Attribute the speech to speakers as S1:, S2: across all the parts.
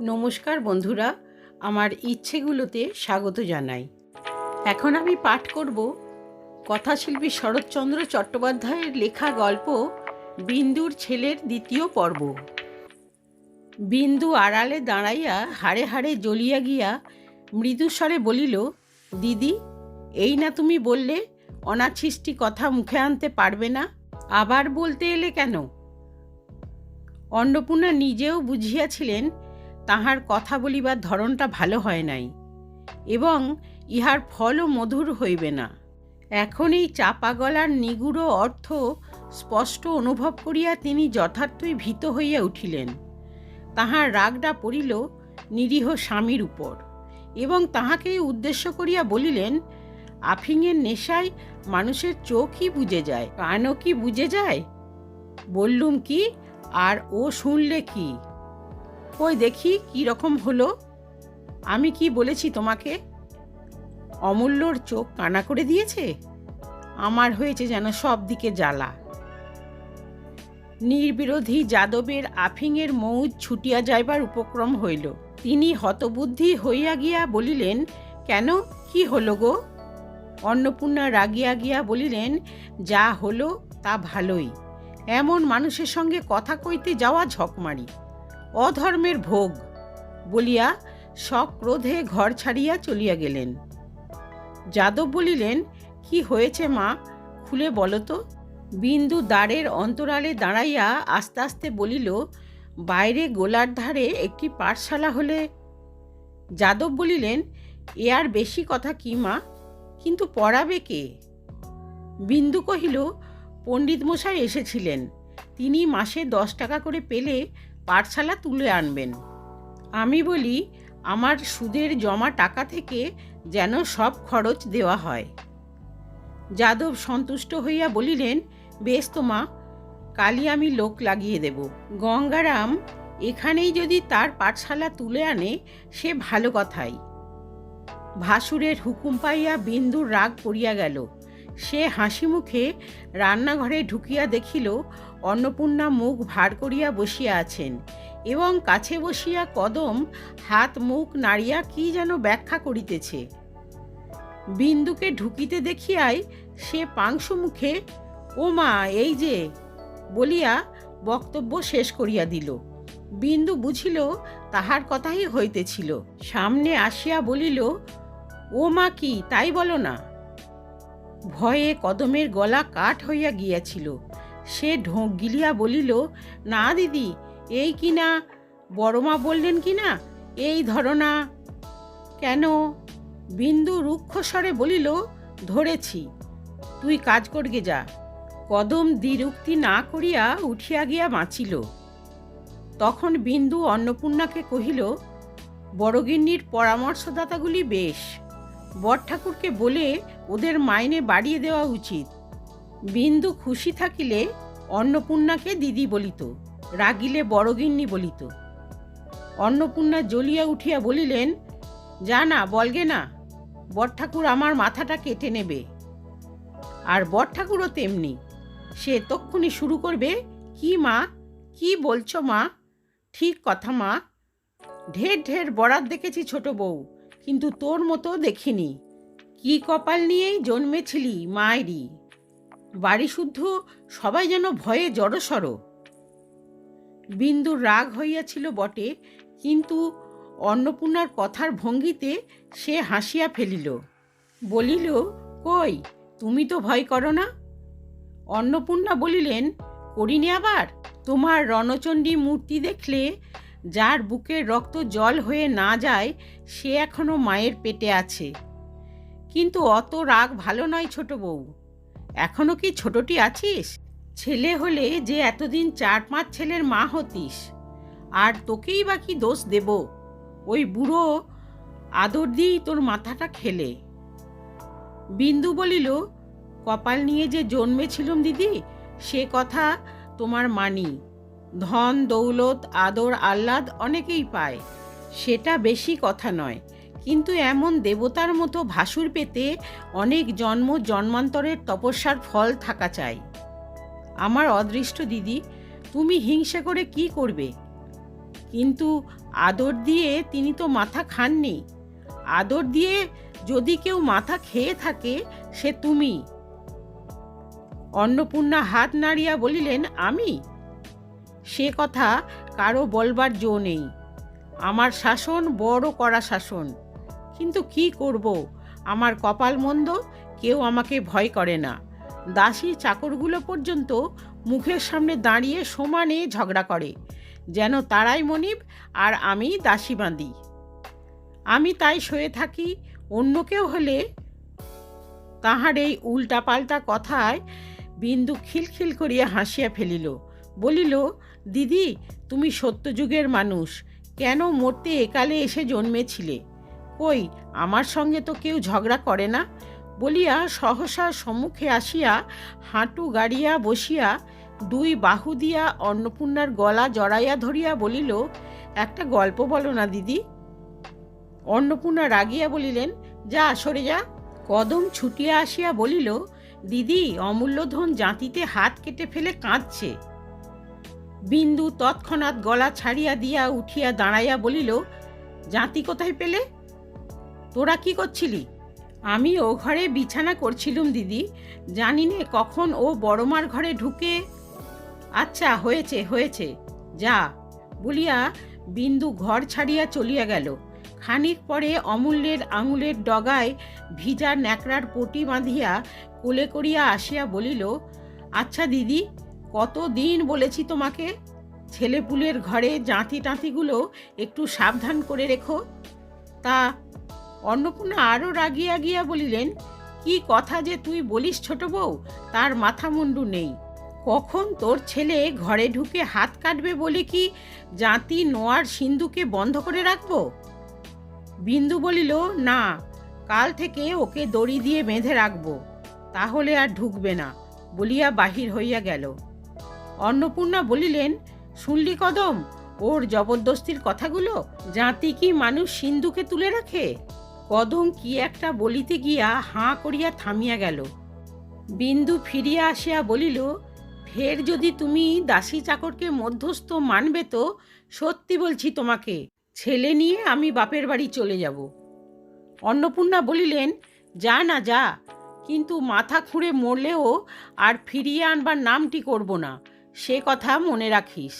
S1: নমস্কার বন্ধুরা, আমার ইচ্ছেগুলোতে স্বাগত জানাই। এখন আমি পাঠ করব কথাশিল্পী শরৎচন্দ্র চট্টোপাধ্যায়ের লেখা গল্প বিন্দুর ছেলের দ্বিতীয় পর্ব। বিন্দু আড়ালে দাঁড়াইয়া হাড়ে হাড়ে জ্বলিয়া গিয়া মৃদুস্বরে বলিল, দিদি, এই না তুমি বললে অনাছিষ্টি কথা মুখে আনতে পারবে না, আবার বলতে এলে কেন? অন্নপূর্ণা নিজেও বুঝিয়াছিলেন তাহার কথা বলিবার ধরনটা ভালো হয় নাই, এবং ইহার ফলও মধুর হইবে না। এখন এই চাপা গলার নিগুড় অর্থ স্পষ্ট অনুভব করিয়া তিনি যথার্থই ভীত হইয়া উঠিলেন। তাহার রাগটা পড়িল নিরীহ স্বামীর উপর, এবং তাহাকে উদ্দেশ্য করিয়া বলিলেন আফিংয়ের নেশায় মানুষের চোখই বুঝে যায়, কানও কি বুঝে যায়? বললুম কি, আর ও শুনলে কি? কই দেখি কি রকম হলো? আমি কি বলেছি তোমাকে? অমূল্যর চোখ কানা করে দিয়েছে? আমার হয়েছে যেন সব দিকে জ্বালা। নির্বিরোধী যাদবের আফিংয়ের মৌজ ছুটিয়া যাইবার উপক্রম হইল। তিনি হতবুদ্ধি হইয়া গিয়া বলিলেন, কেন? কি হলো গো? অন্নপূর্ণা রাগিয়া গিয়া বলিলেন, যা হলো তা ভালোই। এমন মানুষের সঙ্গে কথা কইতে যাওয়া ঝকমারি। অধর্মের ভোগ বলিয়া সক্রোধে ঘর ছাড়িয়া চলিয়া গেলেন। যাদব বলিলেন, কি হয়েছে মা? খুলে বলো তো। বিন্দু দ্বারের অন্তরালে দাঁড়াইয়া আস্তে আস্তে বলিল, বাইরে গোলার ধারে একটি পাঠশালা হলে? যাদব বলিলেন, এ আর বেশি কথা কি মা? কিন্তু পড়াবে কে? বিন্দু কহিল পণ্ডিত মশাই এসেছিলেন। তিনি মাসে দশ টাকা করে পেলে পাঠশালা তুলে আনবেন। আমি বলি, আমার সুদের জমা টাকা থেকে যেন সব খরচ দেওয়া হয়। যাদব সন্তুষ্ট হইয়া বলিলেন, বেশ তো মা, কালই আমি লোক লাগিয়ে দেব। গঙ্গারাম এখানেই যদি তার পাঠশালা তুলে আনে, সে ভালো কথাই। ভাসুরের হুকুম পাইয়া বিন্দুর রাগ পড়িয়া গেল। সে হাসি মুখে রান্নাঘরে ঢুকিয়া দেখিল, অন্নপূর্ণা মুখ ভার করিয়া বসিয়া আছেন এবং কাছে বসিয়া কদম হাত মুখ নাড়িয়া কি যেন ব্যাখ্যা করিতেছে। বিন্দুকে ঢুকিতে দেখিয়াই সে পাংশু মুখে ও মা এই যে! বলিয়া বক্তব্য শেষ করিয়া দিল। বিন্দু বুঝিল, তাহার কথাই হইতেছিল। সামনে আসিয়া বলিল ও মা কি, তাই বলো না। ভয়ে কদমের গলা কাঠ হইয়া গিয়াছিল। সে ঢোঁক গিলিয়া বলিল, না দিদি, এই কি না? বড়মা বললেন কি না? এই ধরনা। কেন? বিন্দু রুক্ষ স্বরে বলিল, ধরেছি। তুই কাজ করগে যা। কদম দ্বিরুক্তি না করিয়া উঠিয়া গিয়া বাঁচিল। তখন বিন্দু অন্নপূর্ণাকে কহিল, বড়গিন্নির পরামর্শদাতাগুলি বেশ। বর ঠাকুরকে বলে ওদের মাইনে বাড়িয়ে দেওয়া উচিত। বিন্দু খুশি থাকিলে অন্নপূর্ণাকে দিদি বলিত, রাগিলে বড়গিন্নি বলিত। অন্নপূর্ণা জ্বলিয়া উঠিয়া বলিলেন, যা না, বলগে না বর ঠাকুর আমার মাথাটা কেটে নেবে। আর বর ঠাকুরও তেমনি, সে তক্ষুনি শুরু করবে, কি মা, কি বলছো মা? ঠিক কথা মা, ঢের ঢের বরাত দেখেছি ছোট বউ। কিন্তু তোর মতো দেখিনি। কি কপাল নিয়েই জন্মেছিলি মায়েরই বাড়ি শুদ্ধ সবাই যেন ভয়ে জড়সড়। বিন্দুর রাগ হইয়াছিল বটে, কিন্তু অন্নপূর্ণার কথার ভঙ্গিতে সে হাসিয়া ফেলিল, বলিল, কই, তুমি তো ভয় করো না? অন্নপূর্ণা বলিলেন, করিনি আবার। তোমার রণচণ্ডী মূর্তি দেখলে যার বুকের রক্ত জল হয়ে না যায়, সে এখনও মায়ের পেটে আছে। কিন্তু অত রাগ ভালো নয় ছোট বউ। এখনও কি ছোটটি আছিস? ছেলে হলে যে এতদিন চার পাঁচ ছেলের মা হতিস। আর তোকেই বা কি দোষ দেব? ওই বুড়ো আদর দিয়েই তোর মাথাটা খেলে। বিন্দু বলিল, কপাল নিয়ে যে জন্মেছিলুম দিদি, সে কথা তোমার মানি। ধন, দৌলত, আদর, আহ্লাদ অনেকেই পায়। সেটা বেশি কথা নয়। কিন্তু এমন দেবতার মতো ভাসুর পেতে অনেক জন্ম জন্মান্তরের তপস্যার ফল থাকা চাই। আমার অদৃষ্ট দিদি, তুমি হিংসা করে কি করবে? কিন্তু আদর দিয়ে তিনি তো মাথা খাননি। আদর দিয়ে যদি কেউ মাথা খেয়ে থাকে, সে তুমি। অন্নপূর্ণা হাত নাড়িয়া বলিলেন, আমি? সে কথা কারও বলবার জো নেই। আমার শাসন বড় করা শাসন। কিন্তু কি করব? আমার কপাল মন্দ, কেউ আমাকে ভয় করে না। দাসী চাকরগুলো পর্যন্ত মুখের সামনে দাঁড়িয়ে সমানে ঝগড়া করে, যেন তারাই মনিব আর আমি দাসী বাঁধি। আমি তাই শুয়ে থাকি, অন্য কেউ হলে তাহার এই উল্টাপাল্টা কথায় বিন্দু খিলখিল করিয়া হাসিয়া ফেলিল, বলিল দিদি, তুমি সত্যযুগের মানুষ। কেন মরতে একালে এসে জন্মেছিলে? কই, আমার সঙ্গে তো কেউ ঝগড়া করে না? বলিয়া সহসা সম্মুখে আসিয়া হাঁটু গাড়িয়া বসিয়া দুই বাহু দিয়া অন্নপূর্ণার গলা জড়াইয়া ধরিয়া বলিল, একটা গল্প বলো না দিদি। অন্নপূর্ণা রাগিয়া বলিলেন, যা, সরে যা। কদম ছুটিয়া আসিয়া বলিল, দিদি, অমূল্যধন জাঁতিতে হাত কেটে ফেলে কাঁদছে। বিন্দু তৎক্ষণাৎ গলা ছাড়িয়া দিয়া উঠিয়া দাঁড়াইয়া বলিল, জাতি কোথায় পেলে? তোরা কি করছিলি? আমি ও ঘরে বিছানা করছিলুম দিদি। জানি নে কখন ও বড়মার ঘরে ঢুকে আচ্ছা হয়েছে হয়েছে, যা বলিয়া বিন্দু ঘর ছাড়িয়া চলিয়া গেল। খানিক পরে অমূল্যের আঙুলের ডগায় ভিজা ন্যাকড়ার পটি বাঁধিয়া কোলে করিয়া আসিয়া বলিল আচ্ছা দিদি কত দিন বলেছি তোমাকে? ছেলেপুলের ঘরে জাঁতি টাঁতিগুলো একটু সাবধান করে রেখো। তা অন্নপূর্ণা আরও রাগিয়া গিয়া বলিলেন, কি কথা যে তুই বলিস ছোট বউ, তার মাথা মুন্ডু নেই। কখন তোর ছেলে ঘরে ঢুকে হাত কাটবে বলে কি জাতি নোয়ার সিন্ধুকে বন্ধ করে রাখব? বিন্দু বলিল, না, কাল থেকে ওকে দড়ি দিয়ে বেঁধে রাখব, তাহলে আর ঢুকবে না, বলিয়া বাহির হইয়া গেল। অন্নপূর্ণা বলিলেন, শুনলি কদম, ওর জবরদস্তির কথাগুলো? জাতি কি মানুষ সিন্ধুকে তুলে রাখে? কদম কি একটা বলিতে গিয়া হাঁ করিয়া থামিয়া গেল। বিন্দু ফিরিয়া আসিয়া বলিল, ফের যদি তুমি দাসী চাকরকে মধ্যস্থ মানবে তো, সত্যি বলছি তোমাকে, ছেলে নিয়ে আমি বাপের বাড়ি চলে যাব। অন্নপূর্ণা বলিলেন, যা না যা, কিন্তু মাথা খুঁড়ে মরলেও আর ফিরিয়ে আনবার নামটি করব না। সে কথা মনে রাখিস।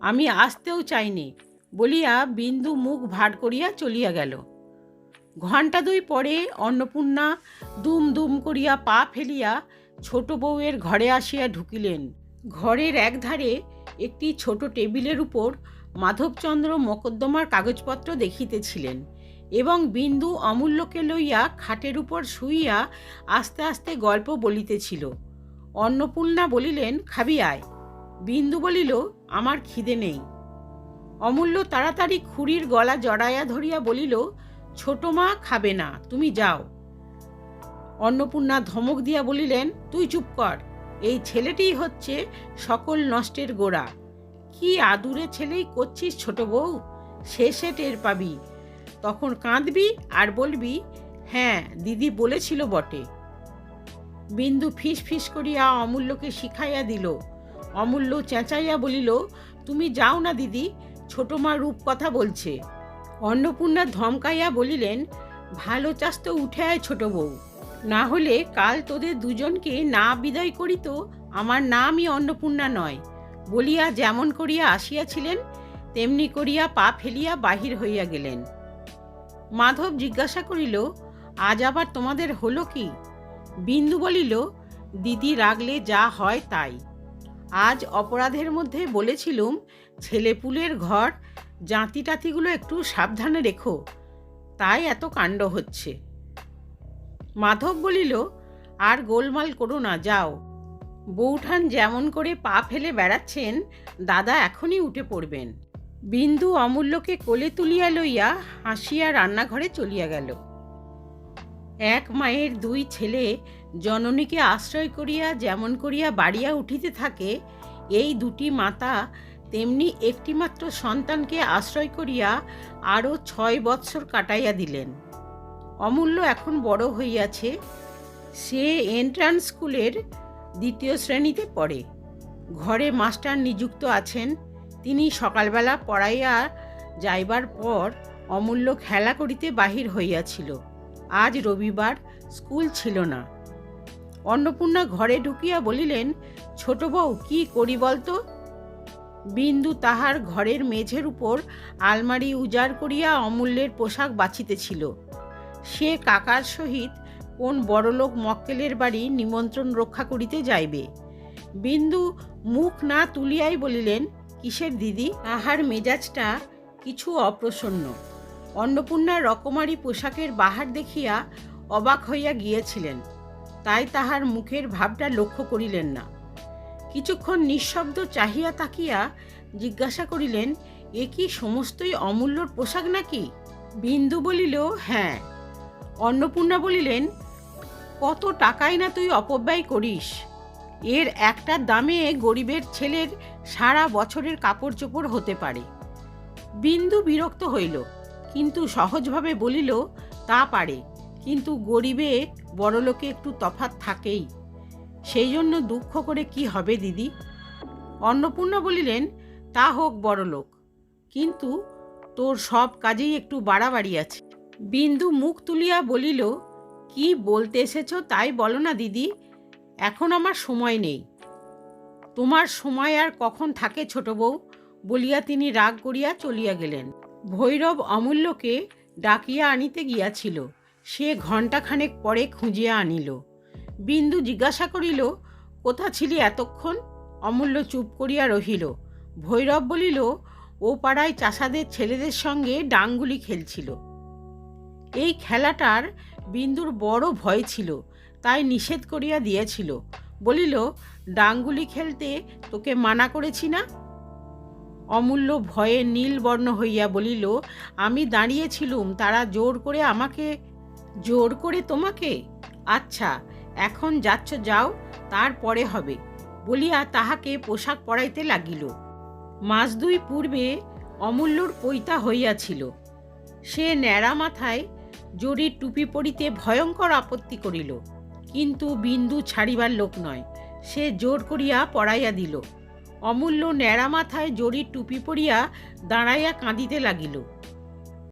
S1: আমি আসতেও চাইনি, বলিয়া বিন্দু মুখ ভার করিয়া চলিয়া গেল। ঘণ্টা দুই পরে অন্নপূর্ণা দুম দুম করিয়া পা ফেলিয়া ছোট বউয়ের ঘরে আসিয়া ঢুকিলেন। ঘরের একধারে একটি ছোট টেবিলের উপর মাধবচন্দ্র মকদ্দমার কাগজপত্র দেখিতেছিলেন এবং বিন্দু অমূল্যকে লইয়া খাটের উপর শুইয়া আস্তে আস্তে গল্প বলিতেছিল। অন্নপূর্ণা বলিলেন, খাবি আয়। বিন্দু বলিল, আমার খিদে নেই। অমূল্য তাড়াতাড়ি খুঁড়ির গলা জড়াইয়া ধরিয়া বলিল, ছোট মা খাবে না, তুমি যাও। অন্নপূর্ণা ধমক দিয়া বলিলেন, তুই চুপ কর, এই ছেলেটিই হচ্ছে সকল নষ্টের গোড়া। কি আদুরে ছেলেই করছিস ছোট বউ? শেষে টের পাবি। তখন কাঁদবি আর বলবি হ্যাঁ দিদি বলেছিল বটে। বিন্দু ফিস ফিস করিয়া অমূল্যকে শিখাইয়া দিল। অমূল্য চেঁচাইয়া বলিল, তুমি যাও না দিদি, ছোট মা রূপ কথা বলছে। অন্নপূর্ণা ধমকাইয়া বলিলেন, ভালো চাষ তো উঠে আয় ছোট বউ। না হলে কাল তোদের দুজনকে না বিদায় করি তো আমার নামই অন্নপূর্ণা নয়। বলিয়া যেমন করিয়া আসিয়াছিলেন, তেমনি করিয়া পা ফেলিয়া বাহির হইয়া গেলেন। মাধব জিজ্ঞাসা করিল, আজ আবার তোমাদের হলো কি? বিন্দু বলিল, দিদি রাগলে যা হয় তাই। আজ অপরাধের মধ্যে বলেছিলুম, ছেলেপুলের ঘর জাঁতি টাতিগুলো একটু সাবধানে রেখো, তাই এত কাণ্ড হচ্ছে। মাধব বলিল, আর গোলমাল করো না, যাও। বৌঠান যেমন করে পা ফেলে বেড়াচ্ছেন, দাদা এখনই উঠে পড়বেন। বিন্দু অমূল্যকে কোলে তুলিয়া লইয়া হাসিয়া রান্নাঘরে চলিয়া গেল। এক মায়ের দুই ছেলে জননীকে আশ্রয় করিয়া যেমন করিয়া বাড়িয়া উঠিতে থাকে, এই দুটি মাতা তেমনি একটিমাত্র সন্তানকে আশ্রয় করিয়া আরও ছয় বৎসর কাটাইয়া দিলেন। অমূল্য এখন বড় হইয়াছে, সে এন্ট্রান্স স্কুলের দ্বিতীয় শ্রেণীতে পড়ে। ঘরে মাস্টার নিযুক্ত আছেন, তিনি সকালবেলা পড়াইয়া যাইবার পর অমূল্য খেলা করিতে বাহির হইয়াছিল। আজ রবিবার স্কুল ছিল না। অন্নপূর্ণা ঘরে ঢুকিয়া বলিলেন, ছোট বউ, কি করি বলতো? বিন্দু তাহার ঘরের মেঝের উপর আলমারি উজাড় করিয়া অমূল্যের পোশাক বাছিতেছিল। সে কাকার সহিত কোন বড়লোক মক্কেলের বাড়ি নিমন্ত্রণ রক্ষা করিতে যাইবে। বিন্দু মুখ না তুলিয়াই বলিলেন, কিসের দিদি তাহার মেজাজটা কিছু অপ্রসন্ন। অন্নপূর্ণার রকমারি পোশাকের বাহার দেখিয়া অবাক হইয়া গিয়েছিলেন। তাই তাহার মুখের ভাবটা লক্ষ্য করিলেন না। কিছুক্ষণ নিঃশব্দ চাহিয়া তাকিয়া জিজ্ঞাসা করিলেন, এ কি সমস্তই অমূল্যর পোশাক নাকি? বিন্দু বলিল হ্যাঁ। অন্নপূর্ণা বলিলেন, কত টাকাই না তুই অপব্যয় করিস? এর একটা দামে গরিবের ছেলের সারা বছরের কাপড় চোপড় হতে পারে। বিন্দু বিরক্ত হইল। কিন্তু সহজভাবে বলিল, তা পারে। কিন্তু গরিবে বড়লোকে একটু তফাৎ থাকেই। সেই জন্য দুঃখ করে কি হবে দিদি? অন্নপূর্ণা বলিলেন, তা হোক বড়লোক, কিন্তু তোর সব কাজেই একটু বাড়াবাড়ি আছে। বিন্দু মুখ তুলিয়া বলিল, কি বলতে এসেছ তাই বলো না দিদি, এখন আমার সময় নেই। তোমার সময় আর কখন থাকে ছোট বউ? বলিয়া তিনি রাগ করিয়া চলিয়া গেলেন। ভৈরব অমূল্যকে ডাকিয়া আনিতে গিয়াছিল। সে ঘণ্টাখানেক পরে খুঁজিয়া আনিল। বিন্দু জিজ্ঞাসা করিল, কোথা ছিলি এতক্ষণ? অমূল্য চুপ করিয়া রহিল। ভৈরব বলিল, ও পাড়ায় চাষাদের ছেলেদের সঙ্গে ডাঙ্গুলি খেলছিল। এই খেলাটার বিন্দুর বড় ভয় ছিল, তাই নিষেধ করিয়া দিয়েছিল। বলিল, ডাঙ্গুলি খেলতে তোকে মানা করেছি না? অমূল্য ভয়ে নীলবর্ণ হইয়া বলিল, আমি দাঁড়িয়েছিলুম, তারা জোর করে আমাকে, জোর করে তোমাকে? আচ্ছা এখন যাচ্ছ, যাও তারপরে হবে। বলিয়া তাহাকে পোশাক পরাইতে লাগিল। মাস দুই পূর্বে অমূল্যর পৈতা হইয়াছিল। সে ন্যাড়া মাথায় জরির টুপি পরিতে ভয়ঙ্কর আপত্তি করিল, কিন্তু বিন্দু ছাড়িবার লোক নয়। সে জোর করিয়া পড়াইয়া দিল। অমূল্য ন্যাড়া মাথায় জরির টুপি পরিয়া দাঁড়াইয়া কাঁদিতে লাগিল।